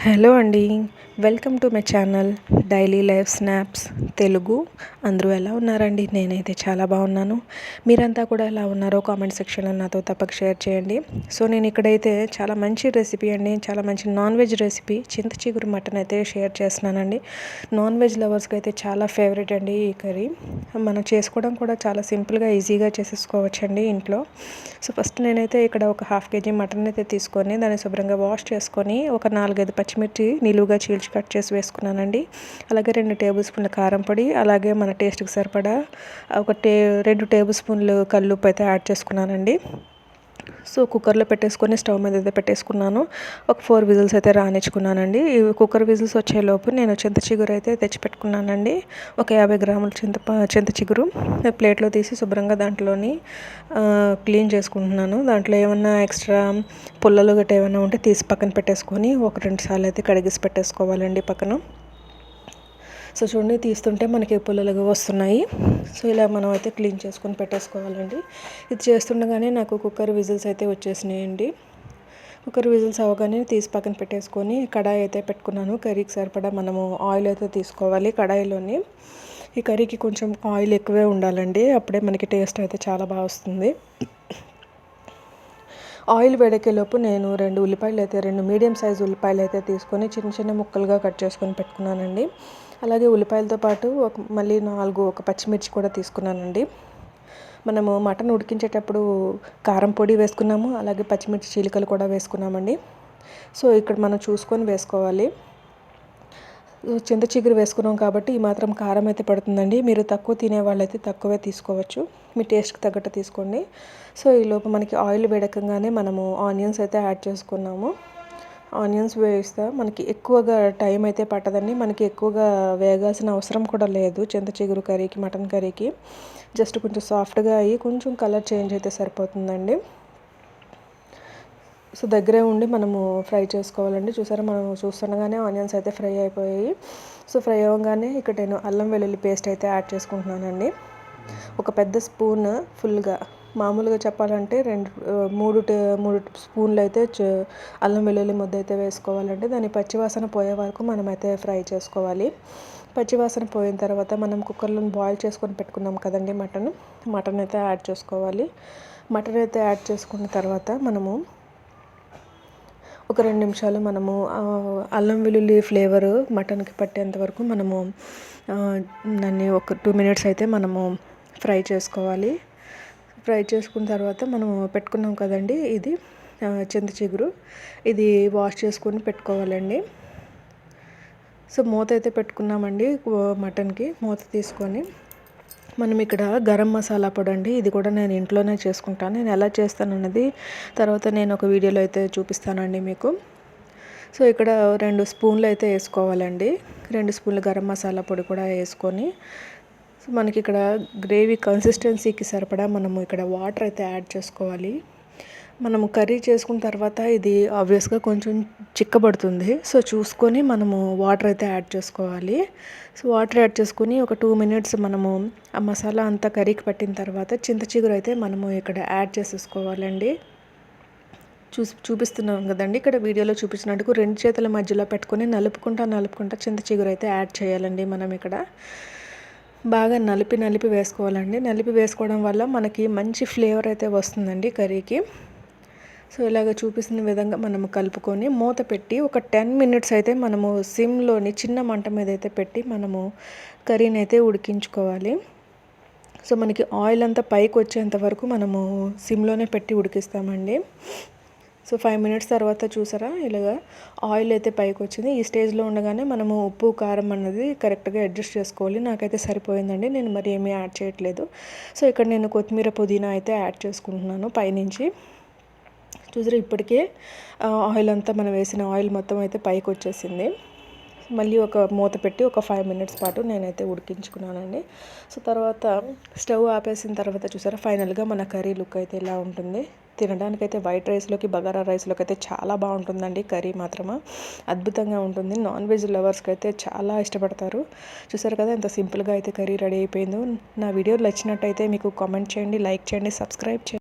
Hello అండి welcome to my channel daily life snaps Telugu. అందరూ ఎలా ఉన్నారండి? నేనైతే చాలా బాగున్నాను. మీరంతా కూడా ఎలా ఉన్నారో కామెంట్ సెక్షన్లో నాతో తప్పక షేర్ చేయండి. సో నేను ఇక్కడైతే చాలా మంచి రెసిపీ అండి. చాలా మంచి నాన్ వెజ్ రెసిపీ. చింత చిగురు మటన్ అయితే షేర్ చేస్తున్నానండి. నాన్ వెజ్ లవర్స్కి అయితే చాలా ఫేవరెట్ అండి ఈ కర్రీ. మనం చేసుకోవడం కూడా చాలా సింపుల్గా ఈజీగా చేసేసుకోవచ్చండి ఇంట్లో. సో ఫస్ట్ నేనైతే ఇక్కడ ఒక హాఫ్ కేజీ మటన్ అయితే తీసుకొని దాన్ని శుభ్రంగా వాష్ చేసుకొని ఒక నాలుగైదు పచ్చిమిర్చి నిలువుగా చీల్చి కట్ చేసి వేసుకున్నానండి. అలాగే రెండు టేబుల్ స్పూన్ల కారం పొడి అలాగే మన టేస్ట్కి సరిపడా ఒక టే రెండు టేబుల్ స్పూన్లు కల్లుప్పు అయితే యాడ్ చేసుకున్నానండి. సో కుక్కర్లో పెట్టేసుకొని స్టవ్ మీద అయితే పెట్టేసుకున్నాను. ఒక ఫోర్ విజిల్స్ అయితే రానిచ్చుకున్నానండి. ఈ కుక్కర్ విజిల్స్ వచ్చేలోపు నేను చింత చిగురు అయితే తెచ్చిపెట్టుకున్నానండి. ఒక యాభై గ్రాముల చింత చింత చిగురు ప్లేట్లో తీసి శుభ్రంగా దాంట్లోని క్లీన్ చేసుకుంటున్నాను. దాంట్లో ఏమన్నా ఎక్స్ట్రా పుల్లలు గట్రా ఏమైనా ఉంటే తీసి పక్కన పెట్టేసుకొని ఒక రెండు సార్లు అయితే కడిగేసి పెట్టేసుకోవాలండి పక్కన. సో చూడండి తీస్తుంటే మనకి పుల్లలుగా వస్తున్నాయి. సో ఇలా మనం అయితే క్లీన్ చేసుకొని పెట్టేసుకోవాలండి. ఇది చేస్తుండగానే నాకు కుక్కర్ విజిల్స్ అయితే వచ్చేసినాయండి. కుక్కర్ విజిల్స్ అవ్వగానే తీసి పక్కన పెట్టేసుకొని కడాయి అయితే పెట్టుకున్నాను. కర్రీకి సరిపడా మనము ఆయిల్ అయితే తీసుకోవాలి కడాయిలోని. ఈ కర్రీకి కొంచెం ఆయిల్ ఎక్కువే ఉండాలండి. అప్పుడే మనకి టేస్ట్ అయితే చాలా బాగా వస్తుంది. ఆయిల్ వేడెక్కేలోపు నేను రెండు ఉల్లిపాయలు అయితే రెండు మీడియం సైజ్ ఉల్లిపాయలు అయితే తీసుకొని చిన్న చిన్న ముక్కలుగా కట్ చేసుకొని పెట్టుకున్నానండి. అలాగే ఉల్లిపాయలతో పాటు ఒక మళ్ళీ నాలుగు ఒక పచ్చిమిర్చి కూడా తీసుకున్నానండి. మనము మటన్ ఉడికించేటప్పుడు కారం పొడి వేసుకున్నాము అలాగే పచ్చిమిర్చి చీలికలు కూడా వేసుకున్నామండి. సో ఇక్కడ మనం చూసుకొని వేసుకోవాలి. చింత చిగురు వేసుకున్నాం కాబట్టి ఈ మాత్రం కారం అయితే పడుతుందండి. మీరు తక్కువ తినే వాళ్ళైతే తక్కువే తీసుకోవచ్చు. మీ టేస్ట్కి తగ్గట్టు తీసుకోండి. సో ఈ లోపు మనకి ఆయిల్ వేడకంగానే మనము ఆనియన్స్ అయితే యాడ్ చేసుకున్నాము. ఆనియన్స్ వేయిస్తా మనకి ఎక్కువగా టైం అయితే పట్టదండి. మనకి ఎక్కువగా వేగాల్సిన అవసరం కూడా లేదు చింత చిగురు కర్రీకి మటన్ కర్రీకి. జస్ట్ కొంచెం సాఫ్ట్గా అయ్యి కొంచెం కలర్ చేంజ్ అయితే సరిపోతుందండి. సో దగ్గరే ఉండి మనము ఫ్రై చేసుకోవాలండి. చూసారా మనం చూస్తుండగానే ఆనియన్స్ అయితే ఫ్రై అయిపోయాయి. సో ఫ్రై అవ్వగానే ఇక్కడ నేను అల్లం వెల్లుల్లి పేస్ట్ అయితే యాడ్ చేసుకుంటున్నానండి. ఒక పెద్ద స్పూన్ ఫుల్గా మామూలుగా చెప్పాలంటే రెండు మూడు మూడు స్పూన్లు అయితే అల్లం వెల్లుల్లి ముద్ద అయితే వేసుకోవాలండి. దాని పచ్చివాసన పోయే వరకు మనమైతే ఫ్రై చేసుకోవాలి. పచ్చివాసన పోయిన తర్వాత మనం కుక్కర్లో బాయిల్ చేసుకొని పెట్టుకున్నాం కదండి మటన్. మటన్ అయితే యాడ్ చేసుకోవాలి. మటన్ అయితే యాడ్ చేసుకున్న తర్వాత మనము ఒక రెండు నిమిషాలు మనము అల్లం వెల్లుల్లి ఫ్లేవర్ మటన్కి పట్టేంత వరకు మనము దాన్ని ఒక టూ మినిట్స్ అయితే మనము ఫ్రై చేసుకోవాలి. ఫ్రై చేసుకున్న తర్వాత మనం పెట్టుకున్నాం కదండి ఇది చింత చిగురు. ఇది వాష్ చేసుకొని పెట్టుకోవాలండి. సో మూత అయితే పెట్టుకున్నామండి మటన్కి మూత తీసుకొని. మనం ఇక్కడ గరం మసాలా పొడి అండి ఇది కూడా నేను ఇంట్లోనే చేసుకుంటాను. నేను ఎలా చేస్తాను అన్నది తర్వాత నేను ఒక వీడియోలో అయితే చూపిస్తానండి మీకు. సో ఇక్కడ రెండు స్పూన్లు అయితే వేసుకోవాలండి. రెండు స్పూన్లు గరం మసాలా పొడి కూడా వేసుకొని. సో మనకి ఇక్కడ గ్రేవీ కన్సిస్టెన్సీకి సరిపడా మనము ఇక్కడ వాటర్ అయితే యాడ్ చేసుకోవాలి. మనము కర్రీ చేసుకున్న తర్వాత ఇది ఆబ్వియస్గా కొంచెం చిక్కబడుతుంది. సో చూసుకొని మనము వాటర్ అయితే యాడ్ చేసుకోవాలి. సో వాటర్ యాడ్ చేసుకుని ఒక టూ మినిట్స్ మనము ఆ మసాలా అంతా కర్రీకి పట్టిన తర్వాత చింత చిగురు అయితే మనము ఇక్కడ యాడ్ చేసేసుకోవాలండి. చూసి చూపిస్తున్నాం కదండి. ఇక్కడ వీడియోలో చూపించినట్టుకు రెండు చేతుల మధ్యలో పెట్టుకొని నలుపుకుంటా నలుపుకుంటా చింత చిగురు అయితే యాడ్ చేయాలండి మనం ఇక్కడ. బాగా నలిపి నలిపి వేసుకోవాలండి. నలిపి వేసుకోవడం వల్ల మనకి మంచి ఫ్లేవర్ అయితే వస్తుందండి కర్రీకి. సో ఇలాగ చూపిస్తున్న విధంగా మనము కలుపుకొని మూత పెట్టి ఒక టెన్ మినిట్స్ అయితే మనము సిమ్లోని చిన్న మంట మీద అయితే పెట్టి మనము కర్రీని అయితే ఉడికించుకోవాలి. సో మనకి ఆయిల్ అంతా పైకి వచ్చేంత వరకు మనము సిమ్లోనే పెట్టి ఉడికిస్తామండి. సో ఫైవ్ మినిట్స్ తర్వాత చూసారా? ఇలాగా ఆయిల్ అయితే పైకి వచ్చింది. ఈ స్టేజ్లో ఉండగానే మనము ఉప్పు కారం అన్నది కరెక్ట్గా అడ్జస్ట్ చేసుకోవాలి. నాకైతే సరిపోయిందండి. నేను మరి ఏమీ యాడ్ చేయట్లేదు. సో ఇక్కడ నేను కొత్తిమీర పుదీనా అయితే యాడ్ చేసుకుంటున్నాను పైనుంచి. చూసారా ఇప్పటికే ఆయిల్ అంతా మనం వేసిన ఆయిల్ మొత్తం అయితే పైకి వచ్చేసింది. మళ్ళీ ఒక మూత పెట్టి ఒక ఫైవ్ మినిట్స్ పాటు నేనైతే ఉడికించుకున్నానండి. సో తర్వాత స్టవ్ ఆపేసిన తర్వాత చూసారా ఫైనల్గా మన కర్రీ లుక్ అయితే ఇలా ఉంటుంది. తినడానికైతే వైట్ రైస్లోకి బగారా రైస్లోకి అయితే చాలా బాగుంటుందండి కర్రీ మాత్రమే. అద్భుతంగా ఉంటుంది. నాన్ వెజ్ లవర్స్కి అయితే చాలా ఇష్టపడతారు. చూసారు కదా ఎంత సింపుల్గా అయితే కర్రీ రెడీ అయిపోయిందో. నా వీడియో నచ్చినట్టయితే మీకు కామెంట్ చేయండి లైక్ చేయండి సబ్స్క్రైబ్ చేయండి.